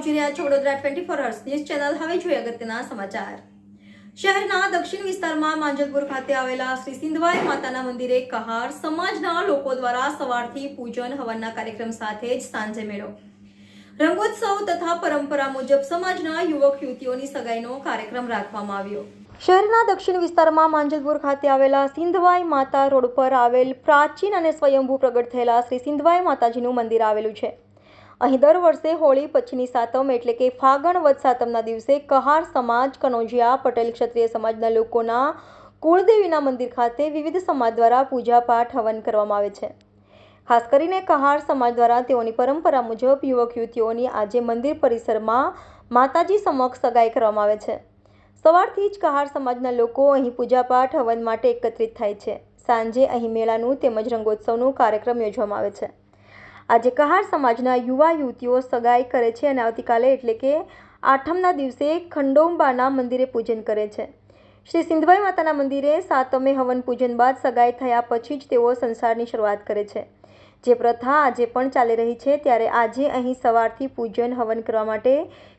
જોઈ રહ્યા છો Vadodara twenty four hours news channel હવે જોઈએ અગત્યના સમાચાર. શહેરના દક્ષિણ વિસ્તારમાં માંજલપુર ખાતે આવેલા શ્રી સિંધવાઈ માતાના મંદિરે કહાર સમાજના લોકો દ્વારા સવારથી પૂજન હવનના કાર્યક્રમ સાથે જ સાંજે મેળો. રંગોત્સવ તથા પરંપરા મુજબ સમાજના યુવક યુવતીઓની સગાઈનો કાર્યક્રમ રાખવામાં આવ્યો. શહેરના દક્ષિણ વિસ્તારમાં માંજલપુર ખાતે આવેલા સિંધવાઈ માતા રોડ પર આવેલ પ્રાચીન અને સ્વયંભૂ પ્રગટ થયેલા શ્રી સિંધવાઈ માતાજીનું મંદિર આવેલું છે. અહીં દર વર્ષે હોળી પછીની સાતમ એટલે કે ફાગણ વદ સાતમના દિવસે કહાર સમાજ, કનોજિયા, પટેલ ક્ષત્રિય સમાજના લોકોના કુળદેવીના મંદિર ખાતે વિવિધ સમાજ દ્વારા પૂજાપાઠ, હવન કરવામાં આવે છે. ખાસ કરીને કહાર સમાજ દ્વારા તેઓની પરંપરા મુજબ યુવક યુવતીઓની આજે મંદિર પરિસરમાં માતાજી સમક્ષ સગાઈ કરવામાં આવે છે. સવારથી જ કહાર સમાજના લોકો અહીં પૂજાપાઠ, હવન માટે એકત્રિત થાય છે. સાંજે અહીં મેળાનું તેમજ રંગોત્સવનું કાર્યક્રમ યોજવામાં આવે છે. આજે કહાર સમાજના યુવા યુવતીઓ સગાઈ કરે છે અને આવતીકાલે એટલે કે આઠમના દિવસે ખંડોબાના મંદિરે પૂજન કરે છે. શ્રી સિંધવાઈ માતાના મંદિરે સાતમે હવન પૂજન બાદ સગાઈ થયા પછી જ તેઓ સંસારની શરૂઆત કરે છે. જે પ્રથા આજે પણ ચાલી રહી છે ત્યારે આજે અહીં સવારથી પૂજન હવન કરવા માટે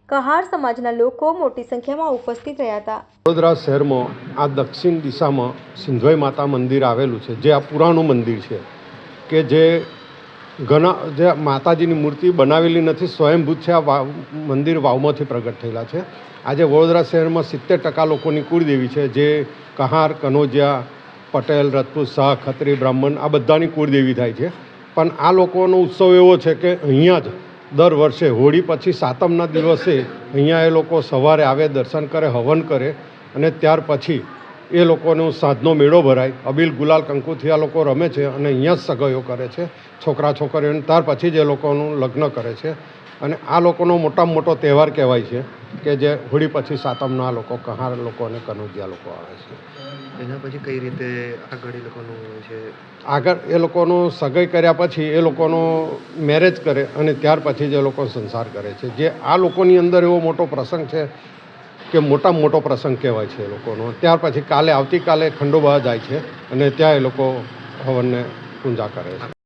કહાર સમાજના લોકો મોટી સંખ્યામાં ઉપસ્થિત રહ્યા હતા. વડોદરા શહેરમાં આ દક્ષિણ દિશામાં સિંધવાઈ માતા મંદિર આવેલું છે, જે આ પુરાણું મંદિર છે, કે જે ઘણા જે માતાજીની મૂર્તિ બનાવેલી નથી સ્વયંભૂત છે, આ વાવ, મંદિર વાવમાંથી પ્રગટ થયેલા છે. આજે વડોદરા શહેરમાં સિત્તેર ટકા લોકોની કુળદેવી છે, જે કહાર, કનોજિયા, પટેલ રજપૂત શાહ, ખત્રી, બ્રાહ્મણ, આ બધાની કુળદેવી થાય છે. પણ આ લોકોનો ઉત્સવ એવો છે કે અહીંયા જ દર વર્ષે, હોળી પછી સાતમના દિવસે અહીંયા એ લોકો સવારે આવે, દર્શન કરે, હવન કરે અને ત્યાર પછી એ લોકોનો સાંજનો મેળો ભરાય. અબીલ ગુલાલ કંકુથી આ લોકો રમે છે અને અહીંયા જ સગાઈઓ કરે છે છોકરા છોકરીઓને ત્યાર પછી જ એ લોકોનું લગ્ન કરે છે. અને આ લોકોનો મોટામાં મોટો તહેવાર કહેવાય છે કે જે હોળી પછી સાતમના આ લોકો કહાર લોકો અને કનોજિયા લોકો આવે છે. એના પછી કઈ રીતે આગળ એ લોકોનું છે? આગળ એ લોકોનો સગાઈ કર્યા પછી એ લોકોનો મેરેજ કરે અને ત્યાર પછી જ એ લોકો સંસાર કરે છે. જે આ લોકોની અંદર એવો મોટો પ્રસંગ છે કે મોટામાં મોટો પ્રસંગ કહેવાય છે એ લોકોનો. ત્યાર પછી કાલે, આવતીકાલે ખંડોબા જાય છે અને ત્યાં એ લોકો હવનને પૂજા કરે છે.